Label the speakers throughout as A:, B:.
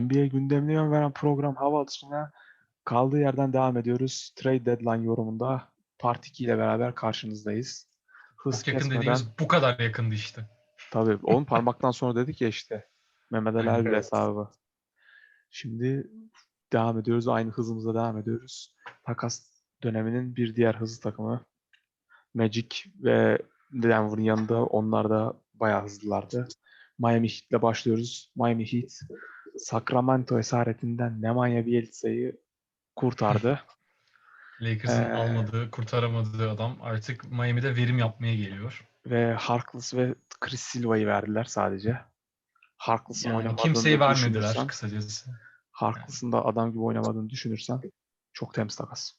A: NBA gündemine yön veren program hava atışına kaldığı yerden devam ediyoruz. Trade Deadline yorumunda Part 2 ile beraber karşınızdayız. Hız
B: Çok yakın
A: kesmeden,
B: dediğimiz bu kadar yakındı işte.
A: tabii onun parmaktan sonra dedik ya işte Mehmet Ali Erbil
C: Evet.
A: hesabı. Şimdi devam ediyoruz. Aynı hızımızla devam ediyoruz. Takas döneminin bir diğer hızlı takımı Magic ve Denver'ın yanında onlar da bayağı hızlılardı. Miami Heat'le başlıyoruz. Miami Heat Sacramento esaretinden Nemanja Bjelsa'yı kurtardı.
B: Lakers'ın
A: Ee,
B: almadığı, kurtaramadığı adam artık Miami'de verim yapmaya geliyor.
A: ve Harkless ve Chris Silva'yı verdiler sadece. Harkless'ın
B: Yani
A: oynamadığını
B: kimseyi vermediler
A: düşünürsen,
B: kısacası.
A: Harkless'ın da adam gibi oynamadığını düşünürsen çok temiz takas.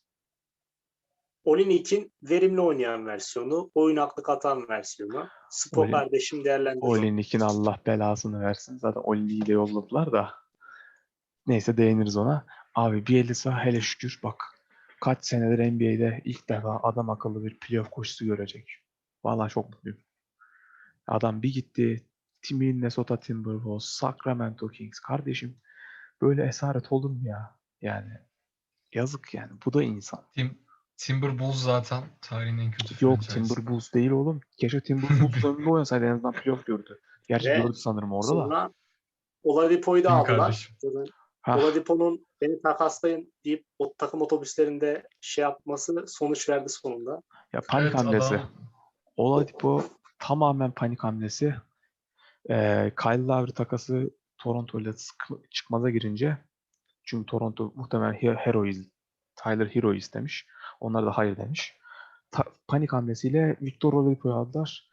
C: Olinik'in verimli oynayan versiyonu, oyun aklı katan versiyonu. Spo
A: Olin-
C: kardeşim değerlendiriyor.
A: Olinik'in Allah belasını versin. Zaten Olinik'i de yolladılar da. Neyse değiniriz ona. Abi Bielsa hele şükür bak. Kaç senedir NBA'de ilk defa adam akıllı bir playoff koşusu görecek. Vallahi çok mutluyum. Adam bir gitti. Tim- Minnesota Timberwolves, Sacramento Kings. Kardeşim böyle esaret olur mu ya? Yani yazık yani. Bu da insan.
B: Tim, Timberwolves zaten tarihin en kötü
A: Yok. Timberwolves değil oğlum. Keşke Timberwolves önünde oynasaydı en azından playoff gördü. Gerçi
C: Ve
A: gördü sanırım orada da.
C: Sonra Oladipo'yu da
B: Kim
C: aldılar. Oladipo'nun beni takaslayın deyip o takım otobüslerinde şey yapması sonuç verdi sonunda.
A: ya panik
B: Evet,
A: hamlesi.
B: adam-
A: Oladipo tamamen panik hamlesi. Ee, Kyle Lowry takası Toronto ile çıkmaza girince çünkü Toronto muhtemelen He- Hero iz- Tyler Hero istemiş. Onlar da hayır demiş. Ta- panik hamlesiyle Victor Oladipo'yu aldılar.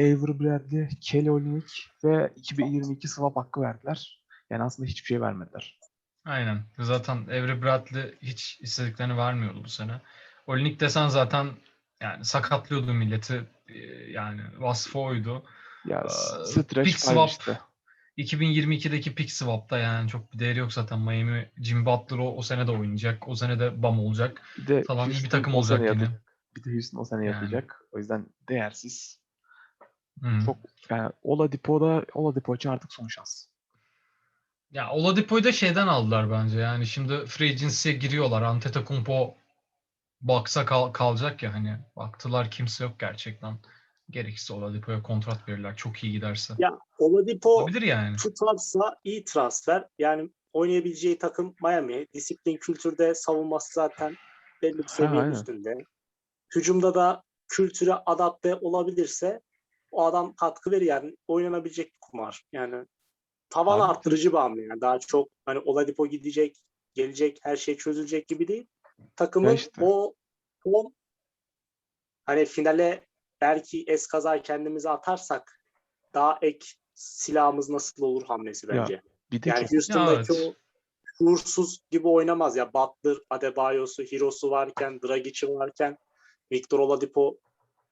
A: Avery Bradley, Kelly Olynyk ve 2022 swap hakkı verdiler. Yani aslında hiçbir şey vermediler.
B: Aynen. Zaten Avery Bradley hiç istediklerini vermiyordu bu sene. Olinik desen zaten yani sakatlıyordu milleti. Ee, Yani vasfı oydu.
A: Ya
B: Aa,
A: stretch
B: swap.
A: işte.
B: 2022'deki pick swap'ta yani çok bir değeri yok zaten. Miami, Jim Butler o, o sene de oynayacak. O sene de bam olacak.
A: Bir de
B: Falan iyi bir
A: Houston
B: takım olacak yine.
A: yapacak. Bir de Houston o sene
B: Yani.
A: yapacak. O yüzden değersiz.
B: Hı.
A: Çok yani Oladipo'da Oladipo için artık son şans.
B: Ya Oladipo'yu da şeyden aldılar bence. Yani şimdi free agency'ye giriyorlar. Antetokounmpo Bucks'a kal- kalacak ya hani. Baktılar kimse yok gerçekten. Gerekirse Oladipo'ya kontrat verirler. Çok iyi giderse.
C: Ya Oladipo
B: Olabilir yani.
C: tutarsa iyi transfer. Yani oynayabileceği takım Miami. Disiplin kültürde savunması zaten belli bir seviye
A: aynen.
C: üstünde. Hücumda da kültüre adapte olabilirse o adam katkı verir yani oynanabilecek bir kumar. Yani tavan
A: Abi-
C: arttırıcı bir hamle yani daha çok hani Oladipo gidecek, gelecek, her şey çözülecek gibi değil. Takımın
A: işte.
C: o son hani finale belki eskaza kendimizi atarsak daha ek silahımız nasıl olur hamlesi
A: Ya,
C: bence.
A: Bir de
C: Yani
A: çok
C: Houston'daki
B: evet.
C: o şuursuz gibi oynamaz ya. Butler, Adebayo'su, Hiro'su varken, Dragic'i varken Victor Oladipo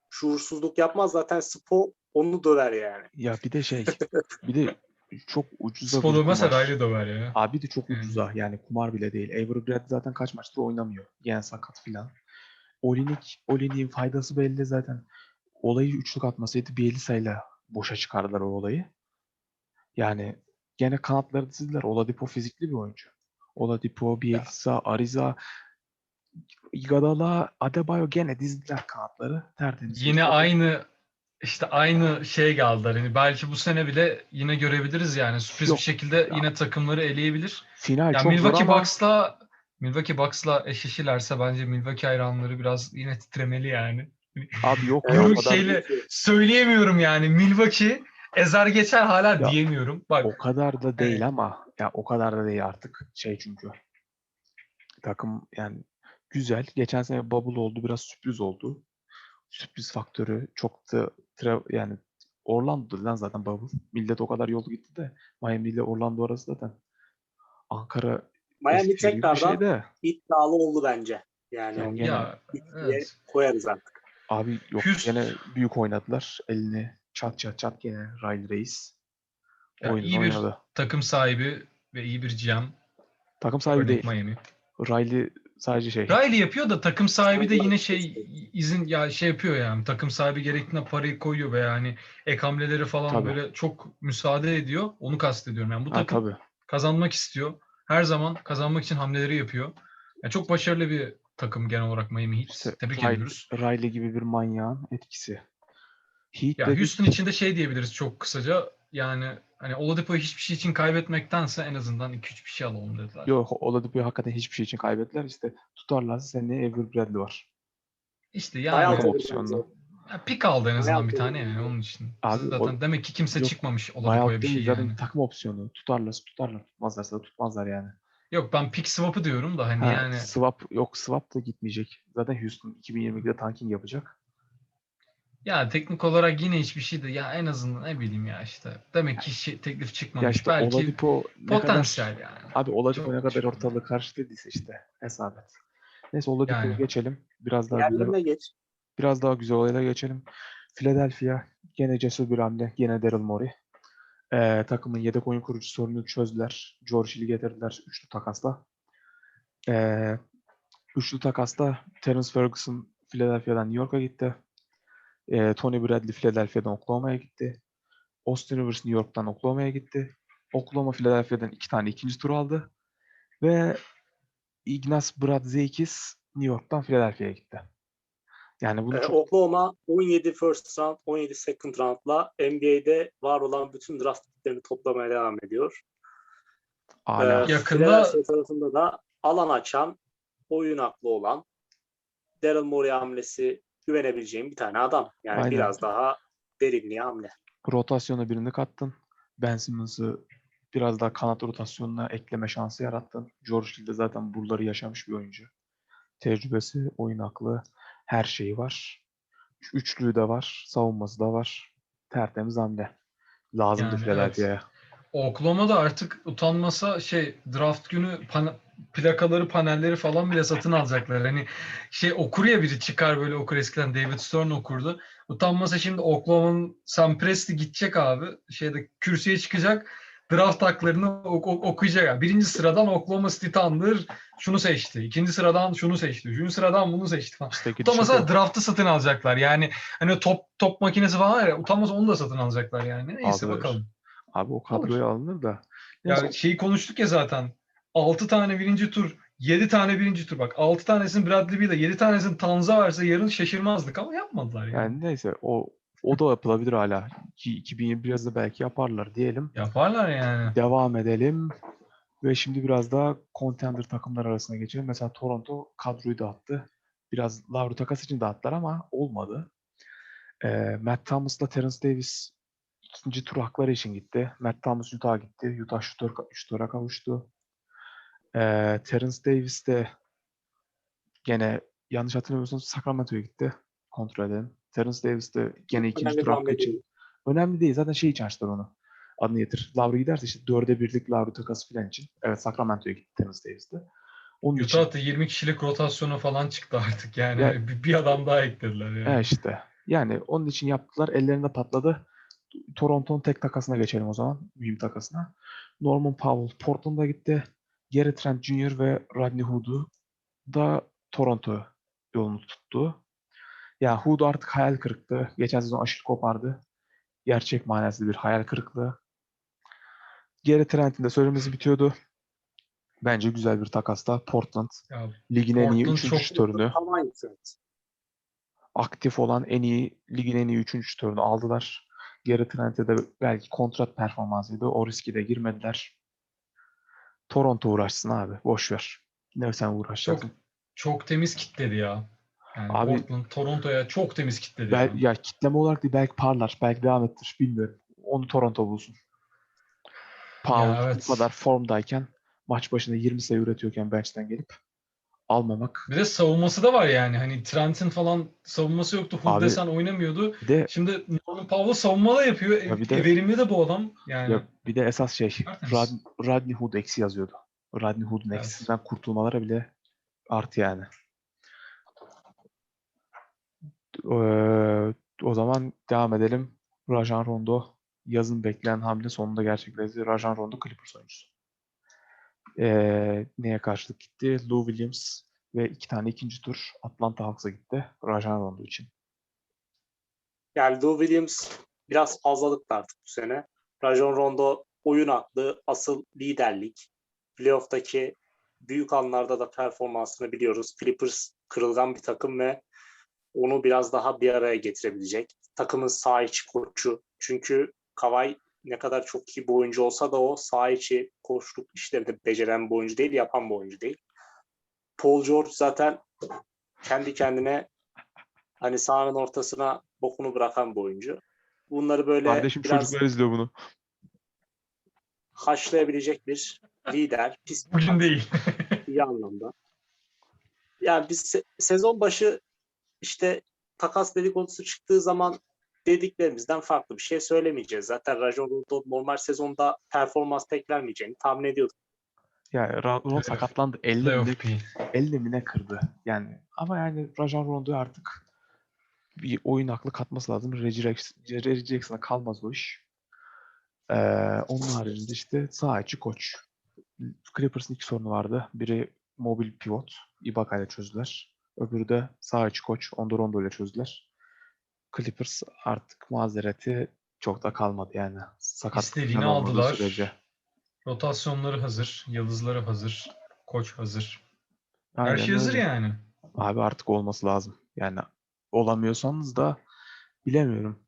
C: şuursuzluk yapmaz. Zaten Spo onu döver yani.
A: ya bir de şey bir de çok ucuza
B: mesela
A: kumar.
B: ayrı döver ya.
A: Abi de çok ucuza yani kumar bile değil. Avery Bradley zaten kaç maçtır oynamıyor. Yani sakat filan. Olinik, Olinik'in faydası belli zaten. Olayı üçlük atmasaydı Bielitsa'yla boşa çıkardılar o olayı. Yani gene kanatları dizdiler. Oladipo fizikli bir oyuncu. Oladipo, Bielitsa, Ariza, Iguodala, Adebayo gene dizdiler kanatları. Tertemiz.
B: Yine aynı işte aynı şey geldiler. Yani belki bu sene bile yine görebiliriz yani. Sürpriz
A: Yok.
B: bir şekilde yine takımları eleyebilir.
A: Final
B: Ya
A: çok
B: Milwaukee
A: zor ama
B: Bucks'la Milwaukee Bucks'la eşleşirlerse bence Milwaukee hayranları biraz yine titremeli yani.
A: Abi yok ya kadar,
B: şeyle- Söyleyemiyorum yani Milwaukee ezer geçer hala
A: Ya,
B: diyemiyorum. Bak
A: o kadar da değil
B: Evet.
A: ama ya o kadar da değil artık şey çünkü takım yani güzel. Geçen sene bubble oldu biraz sürpriz oldu. Sürpriz faktörü çok da tra- yani Orlando'da lan zaten bubble. Millet o kadar yolu gitti de Miami ile Orlando arası zaten Ankara
C: Miami tekrardan
A: şey de
C: iddialı oldu bence. Yani
A: Yani
B: ya evet.
C: koyarız artık.
A: Abi yok
B: Houston-
A: gene büyük oynadılar. Elini çat çat çat gene Riley Reis
B: Ya
A: oyunu
B: iyi bir
A: oynadı.
B: takım sahibi ve iyi bir GM.
A: Takım sahibi
B: Örnek
A: değil.
B: Miami.
A: Riley sadece şey.
B: Riley yapıyor da takım sahibi de yine şey izin ya şey yapıyor yani takım sahibi gerektiğinde parayı koyuyor ve yani ek hamleleri falan
A: Tabii.
B: böyle çok müsaade ediyor. Onu kastediyorum yani bu
A: Ha,
B: takım
A: tabii.
B: Kazanmak istiyor. Her zaman kazanmak için hamleleri yapıyor. Ya çok başarılı bir takım genel olarak Miami Heat.
A: İşte
B: Tebrik
A: Riley-
B: ediyoruz.
A: Riley gibi bir manyağın etkisi. Heat
B: Ya Houston için de şey diyebiliriz çok kısaca. Yani hani Oladipo'yu hiçbir şey için kaybetmektense en azından 2-3 bir şey alalım dediler.
A: Yok Oladipo'yu hakikaten hiçbir şey için kaybettiler. İşte tutarlarsa seneye Avery Bradley var.
B: İşte
C: Bayağı
B: yani
C: tabii
A: opsiyonlu.
C: bence.
B: ya pick aldı en azından
C: Bayağı
B: bir tane yani onun için.
A: Abi
B: Zaten
A: o-
B: demek ki kimse
A: yok,
B: çıkmamış Oladipo'ya bir şey
A: zaten
B: yani.
A: takım opsiyonu. Tutarlarsa tutarlar. Tutmazlarsa da tutmazlar yani.
B: Yok ben pick swap'ı diyorum da hani
A: Ha,
B: yani
A: swap yok swap da gitmeyecek. Zaten Houston 2022'de tanking yapacak.
B: ya teknik olarak yine hiçbir şey de ya en azından ne bileyim ya işte. Demek ki şey, teklif çıkmamış.
A: Ya işte
B: Belki
A: Oladipo ne kadar
B: potansiyel yani.
A: Abi Oladipo
B: Çok
A: ne kadar ortalığı karıştırdıysa işte hesap et. Neyse Oladipo'yu
B: Yani.
A: geçelim. Biraz daha güzel,
C: Yerlerine geç.
A: biraz daha güzel olaylara geçelim. Philadelphia gene cesur bir hamle. Gene Daryl Morey. Ee, takımın yedek oyun kurucu sorununu çözdüler. George Hill'i getirdiler üçlü takasla. Ee, üçlü takasla Terence Ferguson Philadelphia'dan New York'a gitti. Ee, Tony Bradley Philadelphia'dan Oklahoma'ya gitti. Austin Rivers New York'tan Oklahoma'ya gitti. Oklahoma Philadelphia'dan iki tane ikinci tur aldı. Ve Ignaz Brazdeikis New York'tan Philadelphia'ya gitti. Yani bunu
C: Ee,
A: çok
C: Oklahoma 17 first round, 17 second round'la NBA'de var olan bütün draft picklerini toplamaya devam ediyor.
A: hala
C: Ee,
B: Yakında-
C: tarafında da alan açan, oyun aklı olan Daryl Morey hamlesi güvenebileceğim bir tane adam. Yani
A: Aynen.
C: biraz daha derinliğe hamle.
A: rotasyona birini kattın. Ben Simmons'ı biraz daha kanat rotasyonuna ekleme şansı yarattın. George Hill de zaten buraları yaşamış bir oyuncu. Tecrübesi, oyun aklı, her şeyi var. Üçlüğü de var, savunması da var. Tertemiz hamle. Lazımdı
B: Yani
A: Philadelphia'ya.
B: Oklahoma da artık utanmasa şey draft günü pana- plakaları, panelleri falan bile satın alacaklar. Hani şey okur ya biri çıkar böyle okur eskiden David Stern okurdu. Utanmasa şimdi Oklahoma'nın Sam Presti gidecek abi. Şeyde kürsüye çıkacak. Draft haklarını ok- ok- okuyacak. Yani birinci sıradan Oklahoma City Thunder şunu seçti. İkinci sıradan şunu seçti. Üçüncü sıradan bunu seçti falan.
A: İşte
B: Utanmasa draftı satın alacaklar. Yani hani top top makinesi falan var ya utanmasa onu da satın alacaklar yani. Neyse
A: Alır.
B: bakalım.
A: Abi o kadroya alınır da.
B: Ya şeyi konuştuk ya zaten. 6 tane birinci tur, 7 tane birinci tur. Bak 6 tanesini Bradley Beal'e, 7 tanesini Tanz'a verse yarın şaşırmazdık ama yapmadılar yani.
A: yani neyse o o da yapılabilir hala. Ki 2021'de belki yaparlar diyelim.
B: Yaparlar yani.
A: Devam edelim. Ve şimdi biraz daha contender takımlar arasına geçelim. Mesela Toronto kadroyu dağıttı. Biraz Lavru takas için dağıttılar ama olmadı. Ee, Matt Thomas'la Terence Davis ikinci tur hakları için gitti. Matt Thomas Utah'a gitti. Utah şutör, şutöre kavuştu. Ee, Terence Davis de gene yanlış hatırlamıyorsam Sacramento'ya gitti. Kontrol edelim. Terence Davis de gene ikinci
C: Önemli
A: tur hakkı için
C: değil.
A: Önemli değil. Zaten şey için açtılar onu. Adını getir. Lavru giderse işte dörde birlik Lavru takası falan için. Evet Sacramento'ya gitti Terence Davis'te. Onun için.
B: Utah da 20 kişilik rotasyona falan çıktı artık yani.
A: Ya-
B: bir, bir adam daha eklediler yani.
A: Evet işte. Yani onun için yaptılar. Ellerinde patladı. Toronto'nun tek takasına geçelim o zaman. Mühim takasına. Norman Powell Portland'a gitti. Gary Trent Jr. ve Rodney Hood'u da Toronto yolunu tuttu. Ya Hood artık hayal kırıklığı. Geçen sezon aşırı kopardı. Gerçek manasında bir hayal kırıklığı. Gary Trent'in de söylemesi bitiyordu. Bence güzel bir takasta. Portland
B: Ya,
A: ligin en iyi
B: Portland çok-
A: şutörünü
C: Ama aynı Trent.
A: aktif olan en iyi ligin en iyi üçüncü şutörünü aldılar. Gary Trent'e de belki kontrat performansıydı. O riski de girmediler. Toronto uğraşsın abi. Boş ver. Ne sen uğraşacaksın?
B: çok temiz kitledi ya. Yani
A: Abi-
B: Portland, Toronto'ya çok temiz kitledi.
A: Bel-
B: yani.
A: ya kitleme olarak değil belki parlar. Belki devam ettir. Bilmiyorum. Onu Toronto bulsun. Powell
B: evet.
A: bu kadar formdayken maç başında 20 sayı üretiyorken bench'ten gelip almamak.
B: Bir de savunması da var yani. Hani Trent'in falan savunması yoktu. Hood
A: Abi-
B: desen oynamıyordu.
A: De
B: Şimdi Norman Powell savunma da yapıyor.
A: Ya
B: E,
A: bir de-
B: e, verimli de bu adam. Yani
A: ya bir de esas şey. Rod, Rodney Hood eksi yazıyordu. Rodney Hood'un
B: Evet.
A: eksisinden kurtulmaları bile artı yani. O zaman devam edelim. Rajan Rondo yazın bekleyen hamle sonunda gerçekleşti. Rajan Rondo Clippers oyuncusu. Ee, neye karşılık gitti? Lou Williams ve iki tane ikinci tur Atlanta Hawks'a gitti. Rajan Rondo için.
C: Yani Lou Williams biraz fazlalıktı artık bu sene. Rajon Rondo oyun aklı, asıl liderlik, playoff'taki büyük anlarda da performansını biliyoruz. Clippers kırılgan bir takım ve onu biraz daha bir araya getirebilecek. Takımın sağ içi koçu. Çünkü Kawhi ne kadar çok iyi bir oyuncu olsa da o sağ içi koçluk işlerini beceren bir oyuncu değil, yapan bir oyuncu değil. Paul George zaten kendi kendine hani sahanın ortasına bokunu bırakan bir oyuncu. Bunları böyle
A: Kardeşim
C: biraz
A: çocuklar izliyor bunu.
C: haşlayabilecek bir lider. Pis bir
B: Bugün değil.
C: iyi anlamda. Yani biz se- sezon başı işte takas dedikodusu çıktığı zaman dediklerimizden farklı bir şey söylemeyeceğiz. Zaten Rajon Rondo normal sezonda performans pek vermeyeceğini tahmin ediyorduk.
A: Yani Ron
B: Evet.
A: sakatlandı. 50 mi,
B: Playoff
A: ne,
B: P.
A: 50 mi ne kırdı. Yani ama yani Rajon Rondo'ya artık bir oyun aklı katması lazım. Reggie Jackson'a kalmaz o iş. Ee, onun haricinde işte sağ içi koç. Clippers'ın iki sorunu vardı. Biri mobil pivot. Ibaka ile çözdüler. Öbürü de sağ içi koç. Onda Rondo ile çözdüler. Clippers artık mazereti çok da kalmadı yani. Sakat
B: İstediğini aldılar.
A: Sürece.
B: Rotasyonları hazır. Yıldızları hazır. Koç hazır. Her
A: Aynen
B: şey hazır
A: öyle.
B: yani.
A: Abi artık olması lazım. Yani olamıyorsanız da bilemiyorum.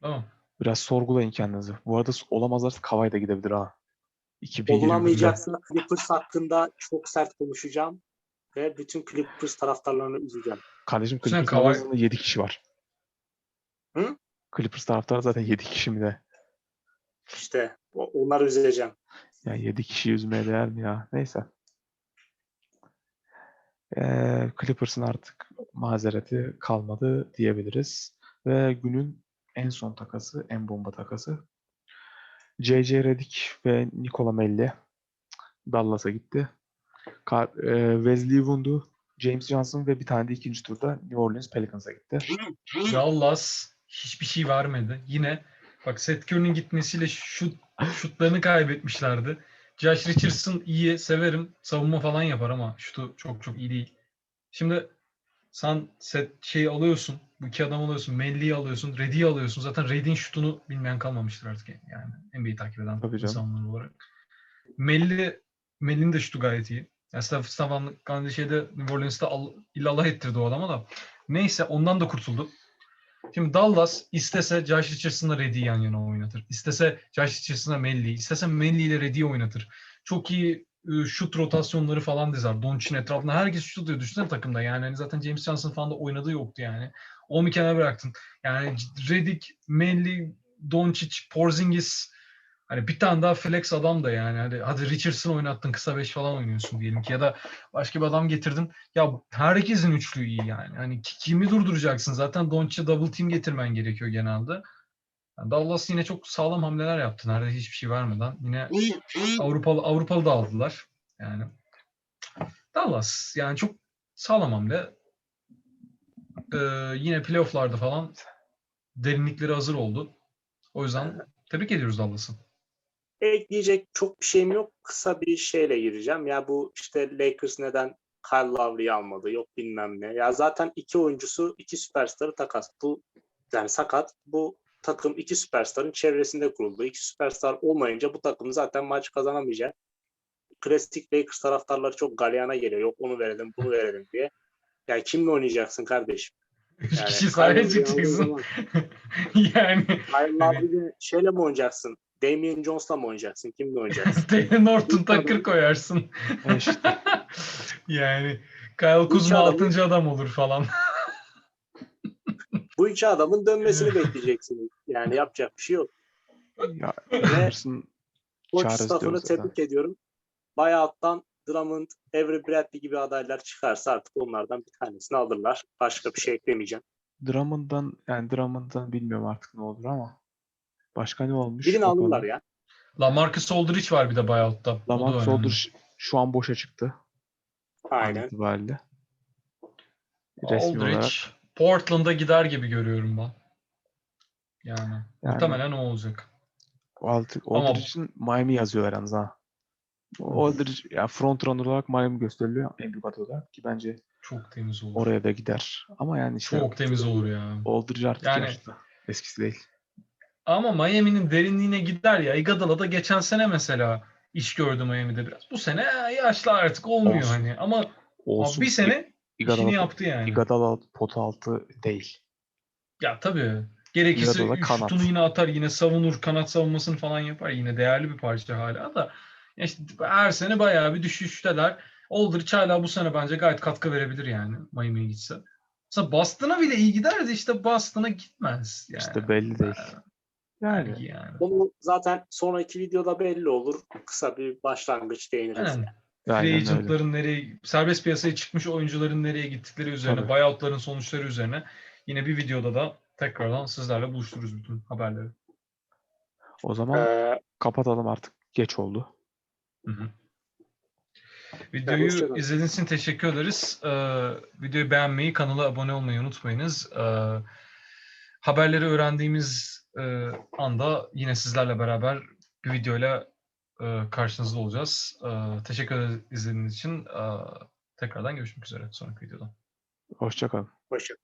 B: Tamam.
A: Biraz sorgulayın kendinizi. Bu arada olamazlarsa Kavay da gidebilir ha. 2-1
C: Olunamayacaksa Clippers hakkında çok sert konuşacağım ve bütün Clippers taraftarlarını üzeceğim.
A: Kardeşim Clippers
B: Kawhi-
A: arasında 7 kişi var.
C: Hı?
A: Clippers taraftarı zaten 7 kişi mi de?
C: İşte onları üzeceğim.
A: Yani 7 kişiyi üzmeye değer mi ya? Neyse. Ee, Clippers'ın artık mazereti kalmadı diyebiliriz. Ve günün en son takası, en bomba takası. J.J. Redick ve Nikola Melli Dallas'a gitti. E, Wesley Wundu, James Johnson ve bir tane de ikinci turda New Orleans Pelicans'a gitti.
B: Dallas hiçbir şey vermedi. Yine bak Seth Curry'nin gitmesiyle şut şutlarını kaybetmişlerdi. Josh Richardson iyi, severim. Savunma falan yapar ama şutu çok çok iyi değil. Şimdi sen set şeyi alıyorsun. Bu iki adam alıyorsun. Melli'yi alıyorsun. Reddy'yi alıyorsun. Zaten Reddy'in şutunu bilmeyen kalmamıştır artık yani. NBA'yi takip eden
A: Tabii canım.
B: insanlar olarak. Melli Melli'nin de şutu gayet iyi. Yani Stephen Curry şeyde New Orleans'ta al, illallah ettirdi o adama da. Neyse ondan da kurtuldu. Şimdi Dallas istese Josh Richardson'la Reddy'yi yan yana oynatır. İstese Josh Richardson'la Melli'yi, istese Melli ile Reddy'yi oynatır. Çok iyi e, şut rotasyonları falan dizer. Doncic'in etrafında herkes şut atıyor. Düşünsene takımda yani. Hani zaten James Johnson falan da oynadığı yoktu yani. Onu bir kenara bıraktın. Yani Redick, Melli, Doncic, Porzingis Hani bir tane daha flex adam da yani. Hadi, hadi Richardson oynattın kısa beş falan oynuyorsun diyelim ki ya da başka bir adam getirdin. Ya herkesin üçlü iyi yani. Hani ki- kimi durduracaksın? Zaten Doncic'e double team getirmen gerekiyor genelde. Yani Dallas yine çok sağlam hamleler yaptı. Nerede hiçbir şey vermeden. Yine Avrupalı Avrupalı da aldılar. Yani Dallas yani çok sağlam hamle. Ee, yine playofflarda falan derinlikleri hazır oldu. O yüzden tebrik ediyoruz Dallas'ı.
C: Ekleyecek çok bir şeyim yok. Kısa bir şeyle gireceğim. Ya bu işte Lakers neden Kyle Lowry'i almadı yok bilmem ne. Ya zaten iki oyuncusu iki süperstarı takas. Bu yani sakat. Bu takım iki süperstarın çevresinde kuruldu. İki süperstar olmayınca bu takım zaten maç kazanamayacak. Klasik Lakers taraftarları çok galyana geliyor. Yok onu verelim bunu verelim diye. Ya kimle oynayacaksın kardeşim?
B: Üç
C: Yani
B: kişi sahaya
C: Lowry'i
B: çıkacaksın. yani
C: Kyle Lowry'le şeyle mi oynayacaksın? Damian Jones'la mı oynayacaksın? Kimle oynayacaksın?
B: Taylor Norton Tucker koyarsın.
A: İşte,
B: yani Kyle Kuzma
C: adamı-
B: 6. adam olur falan.
C: Bu iki adamın dönmesini bekleyeceksin. Yani yapacak bir şey yok.
A: ya, Clippers'ın
C: Koç staffını tebrik ediyorum. Buyout'tan Drummond, Avery Bradley gibi adaylar çıkarsa artık onlardan bir tanesini alırlar. Başka bir şey eklemeyeceğim.
A: Drummond'dan yani Drummond'dan bilmiyorum artık ne olur ama başka ne olmuş?
C: Birini
A: Bakalım.
C: alırlar ya.
B: Lamarcus Aldridge var bir de buyout'ta.
A: Lamarcus. Aldridge şu an boşa çıktı.
C: Aynen.
A: itibariyle. Resmi
B: Aldridge
A: olarak.
B: Portland'a gider gibi görüyorum ben. Yani,
A: Yani
B: muhtemelen o olacak.
A: Aldridge,
B: Ama-
A: Aldridge'in Miami yazıyorlar yalnız ha. Aldridge ya front runner olarak Miami gösteriliyor en büyük aday olarak ki bence
B: Çok temiz olur.
A: oraya da gider. Ama yani işte
B: Çok temiz olur ya.
A: Aldridge artık
B: Yani-
A: yaşlı. Eskisi değil.
B: Ama Miami'nin derinliğine gider ya. Iguodala da geçen sene mesela iş gördü Miami'de biraz. Bu sene yaşlı artık olmuyor
A: Olsun.
B: hani. Ama
A: Olsun.
B: bir sene işini
A: Iguodala,
B: yaptı yani.
A: Iguodala pot altı değil.
B: Ya tabii. Gerekirse şutunu yine atar, yine savunur, kanat savunmasını falan yapar. Yine değerli bir parça hala da. İşte her sene bayağı bir düşüşteler. Aldridge hala bu sene bence gayet katkı verebilir yani Miami'ye gitse. Mesela Boston'a bile iyi giderdi işte Boston'a gitmez. Yani.
A: İşte belli değil. Yani
B: Belki yani.
C: Bunu zaten sonraki videoda belli olur. Kısa bir başlangıç değiniriz. Yani.
B: Free agentların nereye, serbest piyasaya çıkmış oyuncuların nereye gittikleri üzerine,
A: Tabii.
B: buyoutların sonuçları üzerine yine bir videoda da tekrardan sizlerle buluştururuz bütün haberleri.
A: O zaman
C: Ee,
A: kapatalım artık. Geç oldu.
B: Hı hı. Videoyu izlediğiniz için teşekkür ederiz. Ee, videoyu beğenmeyi, kanala abone olmayı unutmayınız. Ee, haberleri öğrendiğimiz e, anda yine sizlerle beraber bir videoyla e, karşınızda olacağız. Ee, teşekkür ederiz izlediğiniz için. Ee, tekrardan görüşmek üzere sonraki videoda.
A: Hoşçakalın.
C: hoşça